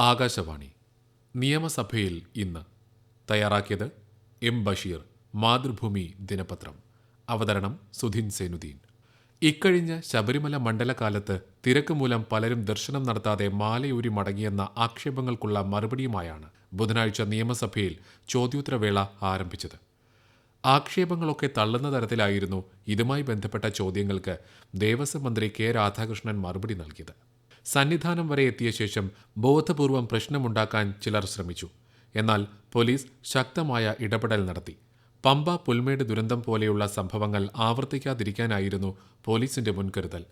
ആകാശവാണി. നിയമസഭയിൽ ഇന്ന്. തയ്യാറാക്കിയത് എം ബഷീർ. മാതൃഭൂമി ദിനപത്രം. അവതരണം സുധിൻ സേനുദ്ദീൻ. ഇക്കഴിഞ്ഞ ശബരിമല മണ്ഡലകാലത്ത് തിരക്ക് മൂലം പലരും ദർശനം നടത്താതെ മാലയൂരി മടങ്ങിയെന്ന ആക്ഷേപങ്ങൾക്കുള്ള മറുപടിയുമായാണ് ബുധനാഴ്ച നിയമസഭയിൽ ചോദ്യോത്തരവേള ആരംഭിച്ചത്. ആക്ഷേപങ്ങളൊക്കെ തള്ളുന്ന തരത്തിലായിരുന്നു ഇതുമായി ബന്ധപ്പെട്ട ചോദ്യങ്ങൾക്ക് ദേവസ്വം മന്ത്രി കെ രാധാകൃഷ്ണൻ മറുപടി നൽകിയത്. സന്നിധാനം വരെ എത്തിയ ശേഷം ബോധപൂർവം പ്രശ്നമുണ്ടാക്കാൻ ചിലർ ശ്രമിച്ചു. എന്നാൽ പോലീസ് ശക്തമായ ഇടപെടൽ നടത്തി. പമ്പ പുൽമേട് ദുരന്തം പോലെയുള്ള സംഭവങ്ങൾ ആവർത്തിക്കാതിരിക്കാനായിരുന്നു പോലീസിന്റെ മുൻകരുതൽ.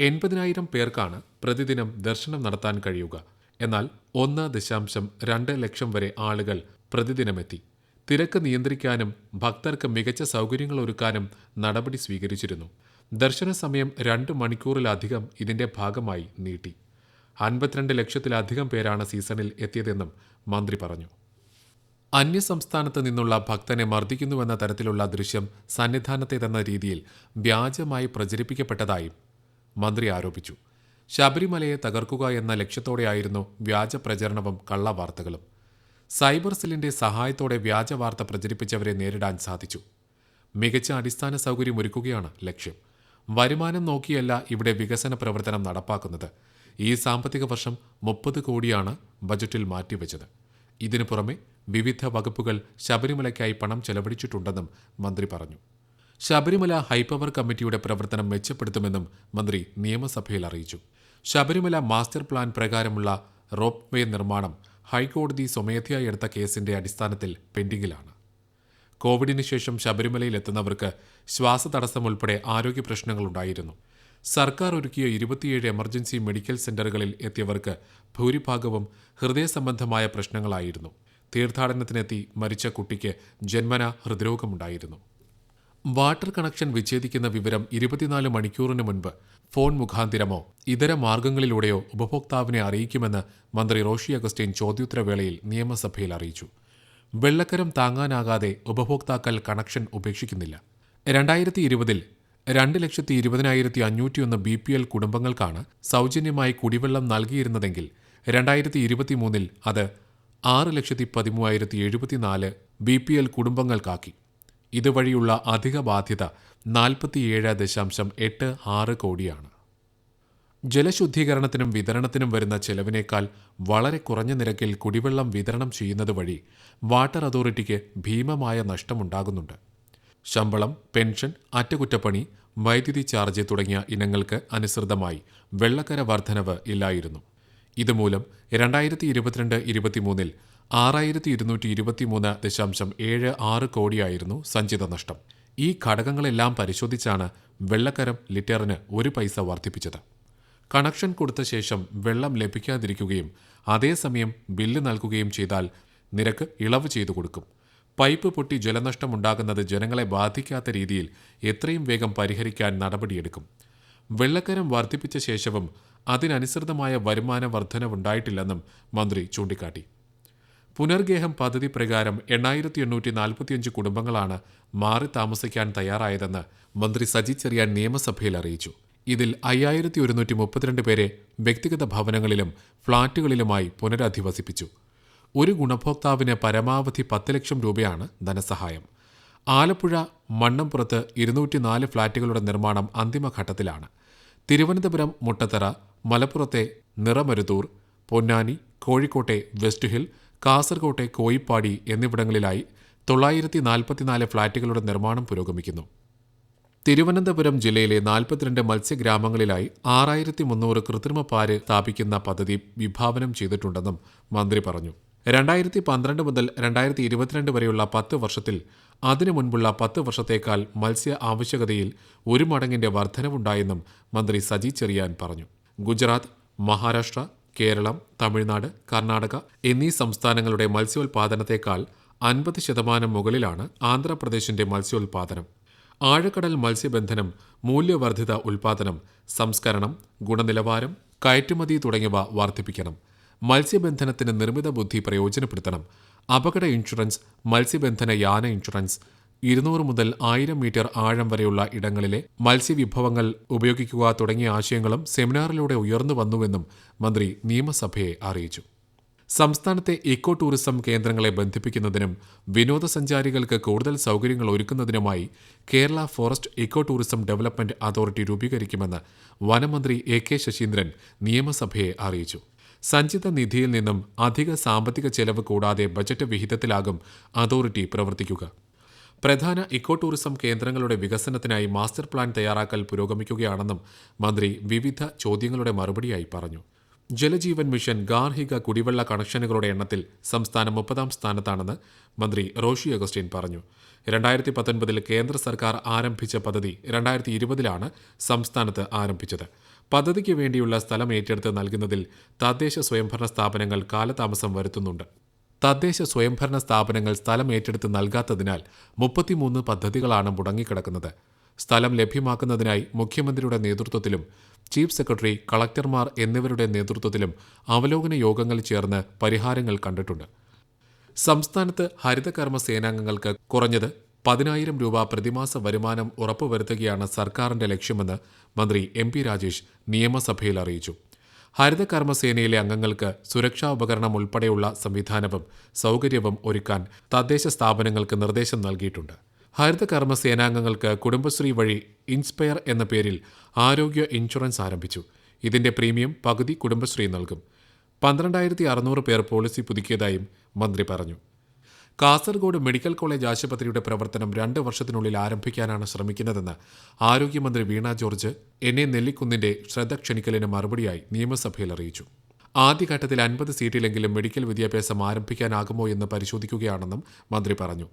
എൺപതിനായിരം പേർക്കാണ് പ്രതിദിനം ദർശനം നടത്താൻ കഴിയുക. എന്നാൽ ഒന്ന് ദശാംശം രണ്ട് ലക്ഷം വരെ ആളുകൾ പ്രതിദിനമെത്തി. തിരക്ക് നിയന്ത്രിക്കാനും ഭക്തർക്ക് മികച്ച സൗകര്യങ്ങൾ ഒരുക്കാനും നടപടി സ്വീകരിച്ചിരുന്നു. ദർശന സമയം രണ്ട് മണിക്കൂറിലധികം ഇതിന്റെ ഭാഗമായി നീട്ടി. അൻപത്തിരണ്ട് ലക്ഷത്തിലധികം പേരാണ് സീസണിൽ എത്തിയതെന്നും മന്ത്രി പറഞ്ഞു. അന്യസംസ്ഥാനത്ത് നിന്നുള്ള ഭക്തനെ മർദ്ദിക്കുന്നുവെന്ന തരത്തിലുള്ള ദൃശ്യം സന്നിധാനത്തേതെന്ന രീതിയിൽ വ്യാജമായി പ്രചരിപ്പിക്കപ്പെട്ടതായും മന്ത്രി ആരോപിച്ചു. ശബരിമലയെ തകർക്കുക എന്ന ലക്ഷ്യത്തോടെയായിരുന്നു വ്യാജ പ്രചരണവും കള്ളവാർത്തകളും. സൈബർ സെല്ലിന്റെ സഹായത്തോടെ വ്യാജവാർത്ത പ്രചരിപ്പിച്ചവരെ നേരിടാൻ സാധിച്ചു. മികച്ച അടിസ്ഥാന സൗകര്യം ഒരുക്കുകയാണ് ലക്ഷ്യം. വരുമാനം നോക്കിയല്ല ഇവിടെ വികസന പ്രവർത്തനം നടപ്പാക്കുന്നത്. ഈ സാമ്പത്തിക വർഷം മുപ്പത് കോടിയാണ് ബജറ്റിൽ മാറ്റിവെച്ചത്. ഇതിനു പുറമെ വിവിധ വകുപ്പുകൾ ശബരിമലയ്ക്കായി പണം ചെലവഴിച്ചിട്ടുണ്ടെന്നും മന്ത്രി പറഞ്ഞു. ശബരിമല ഹൈപ്പവർ കമ്മിറ്റിയുടെ പ്രവർത്തനം മെച്ചപ്പെടുത്തുമെന്നും മന്ത്രി നിയമസഭയിൽ അറിയിച്ചു. ശബരിമല മാസ്റ്റർ പ്ലാൻ പ്രകാരമുള്ള റോപ്പ് വേ നിർമ്മാണം ഹൈക്കോടതി സ്വമേധയായി എടുത്ത കേസിന്റെ അടിസ്ഥാനത്തിൽ പെൻഡിംഗിലാണ് കോവിഡിന് ശേഷം ശബരിമലയിൽ എത്തുന്നവർക്ക് ശ്വാസതടസ്സം ഉൾപ്പെടെ ആരോഗ്യ പ്രശ്നങ്ങളുണ്ടായിരുന്നു സർക്കാർ ഒരുക്കിയ ഇരുപത്തിയേഴ് എമർജൻസി മെഡിക്കൽ സെന്ററുകളിൽ എത്തിയവർക്ക് ഭൂരിഭാഗവും ഹൃദയ സംബന്ധമായ പ്രശ്നങ്ങളായിരുന്നു. തീർത്ഥാടനത്തിനെത്തി മരിച്ച കുട്ടിക്ക് ജന്മന ഹൃദ്രോഗമുണ്ടായിരുന്നു. വാട്ടർ കണക്ഷൻ വിച്ഛേദിക്കുന്ന വിവരം ഇരുപത്തിനാല് മണിക്കൂറിന് മുൻപ് ഫോൺ മുഖാന്തിരമോ ഇതര മാർഗങ്ങളിലൂടെയോ ഉപഭോക്താവിനെ അറിയിക്കുമെന്ന് മന്ത്രി റോഷി അഗസ്റ്റീൻ ചോദ്യോത്തരവേളയിൽ നിയമസഭയിൽ അറിയിച്ചു. വെള്ളക്കരം താങ്ങാനാകാതെ ഉപഭോക്താക്കൾ കണക്ഷൻ ഉപേക്ഷിക്കുന്നില്ല. രണ്ടായിരത്തി ഇരുപതിൽ രണ്ട് ലക്ഷത്തി ഇരുപതിനായിരത്തി അഞ്ഞൂറ്റിയൊന്ന് ബി പി എൽ കുടുംബങ്ങൾക്കാണ് സൗജന്യമായി കുടിവെള്ളം നൽകിയിരുന്നതെങ്കിൽ രണ്ടായിരത്തി ഇരുപത്തിമൂന്നിൽ അത് ആറ് ലക്ഷത്തി പതിമൂവായിരത്തി എഴുപത്തിനാല് ബി പി എൽ കുടുംബങ്ങൾക്കാക്കി. ഇതുവഴിയുള്ള അധിക ബാധ്യത നാൽപ്പത്തിയേഴ് ദശാംശം എട്ട് ആറ് കോടിയാണ്. ജലശുദ്ധീകരണത്തിനും വിതരണത്തിനും വരുന്ന ചെലവിനേക്കാൾ വളരെ കുറഞ്ഞ നിരക്കിൽ കുടിവെള്ളം വിതരണം ചെയ്യുന്നത് വഴി വാട്ടർ അതോറിറ്റിക്ക് ഭീമമായ നഷ്ടമുണ്ടാകുന്നുണ്ട്. ശമ്പളം പെൻഷൻ അറ്റകുറ്റപ്പണി വൈദ്യുതി ചാർജ് തുടങ്ങിയ ഇനങ്ങൾക്ക് അനുസൃതമായി വെള്ളക്കര വർധനവ് ഇല്ലായിരുന്നു. ഇതുമൂലം രണ്ടായിരത്തി ഇരുപത്തിരണ്ട് ഇരുപത്തിമൂന്നിൽ ആറായിരത്തി ഇരുന്നൂറ്റി ഇരുപത്തിമൂന്ന് ദശാംശം ഏഴ് ആറ് കോടിയായിരുന്നു സഞ്ചിത നഷ്ടം. ഈ ഘടകങ്ങളെല്ലാം പരിശോധിച്ചാണ് വെള്ളക്കരം ലിറ്ററിന് ഒരു പൈസ വർദ്ധിപ്പിച്ചത്. കണക്ഷൻ കൊടുത്ത ശേഷം വെള്ളം ലഭിക്കാതിരിക്കുകയും അതേസമയം ബില്ല് നൽകുകയും ചെയ്താൽ നിരക്ക് ഇളവ് ചെയ്തു കൊടുക്കും. പൈപ്പ് പൊട്ടി ജലനഷ്ടമുണ്ടാകുന്നത് ജനങ്ങളെ ബാധിക്കാത്ത രീതിയിൽ എത്രയും വേഗം പരിഹരിക്കാൻ നടപടിയെടുക്കും. വെള്ളക്കരം വർദ്ധിപ്പിച്ച ശേഷവും അതിനനുസൃതമായ വരുമാന വർധനവുണ്ടായിട്ടില്ലെന്നും മന്ത്രി ചൂണ്ടിക്കാട്ടി. പുനർഗേഹം പദ്ധതി പ്രകാരം എണ്ണായിരത്തി എണ്ണൂറ്റി നാൽപ്പത്തിയഞ്ച് കുടുംബങ്ങളാണ് മാറി താമസിക്കാൻ തയ്യാറായതെന്ന് മന്ത്രി സജി ചെറിയാൻ നിയമസഭയിൽ അറിയിച്ചു. ഇതിൽ അയ്യായിരത്തി ഒരുന്നൂറ്റി മുപ്പത്തിരണ്ട് പേരെ വ്യക്തിഗത ഭവനങ്ങളിലും ഫ്ളാറ്റുകളിലുമായി പുനരധിവസിപ്പിച്ചു. ഒരു ഗുണഭോക്താവിന് പരമാവധി പത്ത് ലക്ഷം രൂപയാണ് ധനസഹായം. ആലപ്പുഴ മണ്ണംപുറത്ത് ഇരുന്നൂറ്റിനാല് ഫ്ളാറ്റുകളുടെ നിർമ്മാണം അന്തിമഘട്ടത്തിലാണ്. തിരുവനന്തപുരം മുട്ടത്തറ മലപ്പുറത്തെ നിറമരുതൂർ പൊന്നാനി കോഴിക്കോട്ടെ വെസ്റ്റ് ഹിൽ കാസർകോട്ടെ കോയിപ്പാടി എന്നിവിടങ്ങളിലായി തൊള്ളായിരത്തി നാൽപ്പത്തിനാല് ഫ്ളാറ്റുകളുടെ നിർമ്മാണം പുരോഗമിക്കുന്നു. തിരുവനന്തപുരം ജില്ലയിലെ നാൽപ്പത്തിരണ്ട് മത്സ്യഗ്രാമങ്ങളിലായി ആറായിരത്തി മുന്നൂറ് കൃത്രിമ പാര് സ്ഥാപിക്കുന്ന പദ്ധതി വിഭാവനം ചെയ്തിട്ടുണ്ടെന്നും മന്ത്രി പറഞ്ഞു. രണ്ടായിരത്തി പന്ത്രണ്ട് മുതൽ രണ്ടായിരത്തി ഇരുപത്തിരണ്ട് വരെയുള്ള പത്ത് വർഷത്തിൽ അതിനു മുൻപുള്ള പത്ത് വർഷത്തേക്കാൾ മത്സ്യ ആവശ്യകതയിൽ ഒരു മടങ്ങിന്റെ വർധനവുണ്ടായെന്നും മന്ത്രി സജി ചെറിയാൻ പറഞ്ഞു. ഗുജറാത്ത് മഹാരാഷ്ട്ര കേരളം തമിഴ്നാട് കർണാടക എന്നീ സംസ്ഥാനങ്ങളുടെ മത്സ്യോൽപാദനത്തേക്കാൾ അൻപത് ശതമാനം മുകളിലാണ് ആന്ധ്രാപ്രദേശിന്റെ മത്സ്യോൽപാദനം. ആഴക്കടൽ മത്സ്യബന്ധനം മൂല്യവർദ്ധിത ഉൽപാദനം സംസ്കരണം ഗുണനിലവാരം കയറ്റുമതി തുടങ്ങിയവ വർദ്ധിപ്പിക്കണം. മത്സ്യബന്ധനത്തിന് നിർമ്മിത ബുദ്ധി പ്രയോജനപ്പെടുത്തണം. അപകട ഇൻഷുറൻസ് മത്സ്യബന്ധന യാന ഇൻഷുറൻസ് ഇരുന്നൂറ് മുതൽ ആയിരം മീറ്റർ ആഴം വരെയുള്ള ഇടങ്ങളിലെ മത്സ്യവിഭവങ്ങൾ ഉപയോഗിക്കുക തുടങ്ങിയ ആശയങ്ങളും സെമിനാറിലൂടെ ഉയർന്നു വന്നുവെന്നും മന്ത്രി നിയമസഭയെ അറിയിച്ചു. സംസ്ഥാനത്തെ ഇക്കോ ടൂറിസം കേന്ദ്രങ്ങളെ ബന്ധിപ്പിക്കുന്നതിനും വിനോദസഞ്ചാരികൾക്ക് കൂടുതൽ സൗകര്യങ്ങൾ ഒരുക്കുന്നതിനുമായി Kerala forest eco tourism development authority രൂപീകരിക്കുമെന്ന് വനമന്ത്രി എ കെ ശശീന്ദ്രൻ നിയമസഭയെ അറിയിച്ചു. സഞ്ചിത നിധിയിൽ നിന്നും അധിക സാമ്പത്തിക ചെലവ് കൂടാതെ ബജറ്റ് വിഹിതത്തിലാകും അതോറിറ്റി പ്രവർത്തിക്കുക. പ്രധാന ഇക്കോ ടൂറിസം കേന്ദ്രങ്ങളുടെ വികസനത്തിനായി മാസ്റ്റർ പ്ലാൻ തയ്യാറാക്കൽ പുരോഗമിക്കുകയാണെന്നും മന്ത്രി വിവിധ ചോദ്യങ്ങളുടെ മറുപടിയായി പറഞ്ഞു. ജലജീവൻ മിഷൻ ഗാർഹിക കുടിവെള്ള കണക്ഷനുകളുടെ എണ്ണത്തിൽ സംസ്ഥാനം മുപ്പതാം സ്ഥാനത്താണെന്ന് മന്ത്രി റോഷി അഗസ്റ്റിൻ പറഞ്ഞു. രണ്ടായിരത്തി പത്തൊൻപതിൽ കേന്ദ്ര സർക്കാർ ആരംഭിച്ച പദ്ധതി രണ്ടായിരത്തി ഇരുപതിലാണ് സംസ്ഥാനത്ത് ആരംഭിച്ചത്. പദ്ധതിക്ക് വേണ്ടിയുള്ള സ്ഥലം ഏറ്റെടുത്ത് നൽകുന്നതിൽ തദ്ദേശ സ്വയംഭരണ സ്ഥാപനങ്ങൾ കാലതാമസം വരുത്തുന്നുണ്ട്. തദ്ദേശ സ്വയംഭരണ സ്ഥാപനങ്ങൾ സ്ഥലം ഏറ്റെടുത്ത് നൽകാത്തതിനാൽ മുപ്പത്തിമൂന്ന് പദ്ധതികളാണ് മുടങ്ങിക്കിടക്കുന്നത്. സ്ഥലം ലഭ്യമാക്കുന്നതിനായി മുഖ്യമന്ത്രിയുടെ നേതൃത്വത്തിലും ചീഫ് സെക്രട്ടറി കളക്ടർമാർ എന്നിവരുടെ നേതൃത്വത്തിലും അവലോകന യോഗങ്ങൾ ചേർന്ന് പരിഹാരങ്ങൾ കണ്ടിട്ടുണ്ട്. സംസ്ഥാനത്ത് ഹരിതകർമ്മ സേനാംഗങ്ങൾക്ക് കുറഞ്ഞത് പതിനായിരം രൂപ പ്രതിമാസ വരുമാനം ഉറപ്പുവരുത്തുകയാണ് സർക്കാരിന്റെ ലക്ഷ്യമെന്ന് മന്ത്രി എം പി രാജേഷ് നിയമസഭയിൽ അറിയിച്ചു. ഹരിതകർമ്മസേനയിലെ അംഗങ്ങൾക്ക് സുരക്ഷാ ഉപകരണം ഉൾപ്പെടെയുള്ള സംവിധാനവും സൗകര്യവും ഒരുക്കാൻ തദ്ദേശ സ്ഥാപനങ്ങൾക്ക് നിർദ്ദേശം നൽകിയിട്ടുണ്ട്. ഹരിതകർമ്മ സേനാംഗങ്ങൾക്ക് കുടുംബശ്രീ വഴി ഇൻസ്പയർ എന്ന പേരിൽ ആരോഗ്യ ഇൻഷുറൻസ് ആരംഭിച്ചു. ഇതിന്റെ പ്രീമിയം പകുതി കുടുംബശ്രീ നൽകും. പന്ത്രണ്ടായിരത്തി അറുന്നൂറ് പേർ പോളിസി പുതുക്കിയതായും മന്ത്രി പറഞ്ഞു. കാസർഗോഡ് മെഡിക്കൽ കോളേജ് ആശുപത്രിയുടെ പ്രവർത്തനം രണ്ട് വർഷത്തിനുള്ളിൽ ആരംഭിക്കാനാണ് ശ്രമിക്കുന്നതെന്ന് ആരോഗ്യമന്ത്രി വീണ ജോർജ് എൻ എ നെല്ലിക്കുന്നിന്റെ ശ്രദ്ധ ക്ഷണിക്കലിന് മറുപടിയായി നിയമസഭയിൽ അറിയിച്ചു. ആദ്യഘട്ടത്തിൽ അൻപത് സീറ്റിലെങ്കിലും മെഡിക്കൽ വിദ്യാഭ്യാസം ആരംഭിക്കാനാകുമോ എന്ന് പരിശോധിക്കുകയാണെന്നും മന്ത്രി പറഞ്ഞു.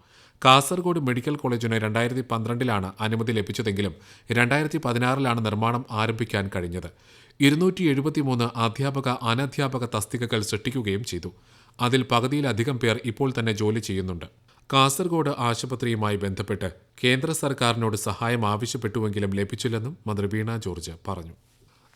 കാസർഗോഡ് മെഡിക്കൽ കോളേജിന് രണ്ടായിരത്തി പന്ത്രണ്ടിലാണ് അനുമതി ലഭിച്ചതെങ്കിലും രണ്ടായിരത്തി പതിനാറിലാണ് നിർമ്മാണം ആരംഭിക്കാൻ കഴിഞ്ഞത്. ഇരുന്നൂറ്റി എഴുപത്തിമൂന്ന് അധ്യാപക അനധ്യാപക തസ്തികകൾ സൃഷ്ടിക്കുകയും ചെയ്തു. അതിൽ പകുതിയിലധികം പേർ ഇപ്പോൾ തന്നെ ജോലി ചെയ്യുന്നുണ്ട്. കാസർഗോഡ് ആശുപത്രിയുമായി ബന്ധപ്പെട്ട് കേന്ദ്ര സർക്കാരിനോട് സഹായം ആവശ്യപ്പെട്ടുവെങ്കിലും ലഭിച്ചില്ലെന്നും മന്ത്രി വീണ ജോർജ് പറഞ്ഞു.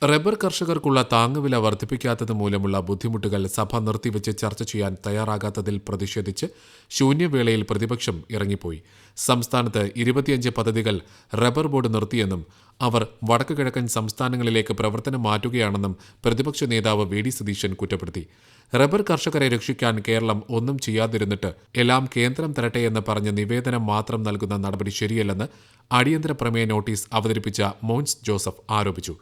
റബ്ബർ കർഷകർക്കുള്ള താങ്ങുവില വർദ്ധിപ്പിക്കാത്തത് മൂലമുള്ള ബുദ്ധിമുട്ടുകൾ സഭ നിർത്തിവെച്ച് ചർച്ച ചെയ്യാൻ തയ്യാറാകാത്തതിൽ പ്രതിഷേധിച്ച് ശൂന്യവേളയിൽ പ്രതിപക്ഷം ഇറങ്ങിപ്പോയി. സംസ്ഥാനത്ത് ഇരുപത്തിയഞ്ച് പദ്ധതികൾ റബ്ബർ ബോർഡ് നിർത്തിയെന്നും അവർ വടക്കു കിഴക്കൻ സംസ്ഥാനങ്ങളിലേക്ക് പ്രവർത്തനം മാറ്റുകയാണെന്നും പ്രതിപക്ഷ നേതാവ് വി ഡി സതീശൻ കുറ്റപ്പെടുത്തി. റബ്ബർ കർഷകരെ രക്ഷിക്കാൻ കേരളം ഒന്നും ചെയ്യാതിരുന്നിട്ട് എല്ലാം കേന്ദ്രം തരട്ടെ തരട്ടെയെന്ന് പറഞ്ഞ് നിവേദനം മാത്രം നൽകുന്ന നടപടി ശരിയല്ലെന്ന് അടിയന്തര പ്രമേയ നോട്ടീസ് അവതരിപ്പിച്ച മോൻസ് ജോസഫ് ആരോപിച്ചു.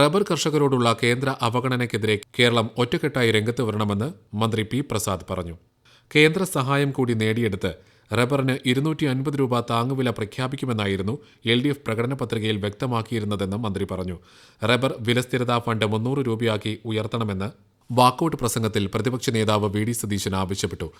റബ്ബർ കർഷകരോടുള്ള കേന്ദ്ര അവഗണനയ്ക്കെതിരെ കേരളം ഒറ്റക്കെട്ടായി രംഗത്ത് വരണമെന്ന് മന്ത്രി പി പ്രസാദ് പറഞ്ഞു. കേന്ദ്ര സഹായം കൂടി നേടിയെടുത്ത് റബ്ബറിന് ഇരുന്നൂറ്റി അൻപത് രൂപ താങ്ങുവില പ്രഖ്യാപിക്കുമെന്നായിരുന്നു എൽ ഡി എഫ് പ്രകടന പത്രികയിൽ വ്യക്തമാക്കിയിരുന്നതെന്നും മന്ത്രി പറഞ്ഞു. റബ്ബർ വിലസ്ഥിരതാ ഫണ്ട് മുന്നൂറ് രൂപയാക്കി ഉയർത്തണമെന്ന് വാക്കൌട്ട് പ്രസംഗത്തിൽ പ്രതിപക്ഷ നേതാവ് വി ഡി സതീശൻ ആവശ്യപ്പെട്ടു.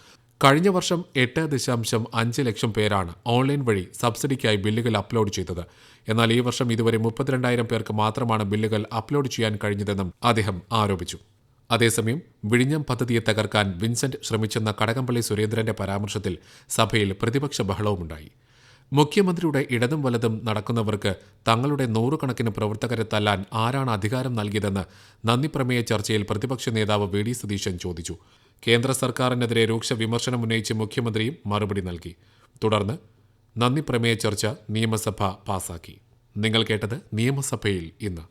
കഴിഞ്ഞ വർഷം എട്ട് ദശാംശം അഞ്ച് ലക്ഷം പേരാണ് ഓൺലൈൻ വഴി സബ്സിഡിക്കായി ബില്ലുകൾ അപ്ലോഡ് ചെയ്തത്. എന്നാൽ ഈ വർഷം ഇതുവരെ മുപ്പത്തിരണ്ടായിരം പേർക്ക് മാത്രമാണ് ബില്ലുകൾ അപ്ലോഡ് ചെയ്യാൻ കഴിഞ്ഞതെന്നും അദ്ദേഹം ആരോപിച്ചു. അതേസമയം വിഴിഞ്ഞം പദ്ധതിയെ തകർക്കാൻ വിൻസെന്റ് ശ്രമിച്ചെന്ന കടകംപള്ളി സുരേന്ദ്രന്റെ പരാമർശത്തിൽ സഭയിൽ പ്രതിപക്ഷ ബഹളവുമുണ്ടായി. മുഖ്യമന്ത്രിയുടെ ഇടതും വലതും നടക്കുന്നവർക്ക് തങ്ങളുടെ നൂറുകണക്കിന് പ്രവർത്തകരെ തല്ലാൻ ആരാണ് അധികാരം നൽകിയതെന്ന് നന്ദിപ്രമേയ ചർച്ചയിൽ പ്രതിപക്ഷ നേതാവ് വി ഡി സതീശൻ ചോദിച്ചു. കേന്ദ്ര സർക്കാരിനെതിരെ രൂക്ഷ വിമർശനം ഉന്നയിച്ച് മുഖ്യമന്ത്രിയും മറുപടി നൽകി. തുടർന്ന് നന്ദിപ്രമേയ ചർച്ച നിയമസഭ പാസാക്കി. നിങ്ങൾ കേട്ടത് നിയമസഭയിൽ ഇന്ന്.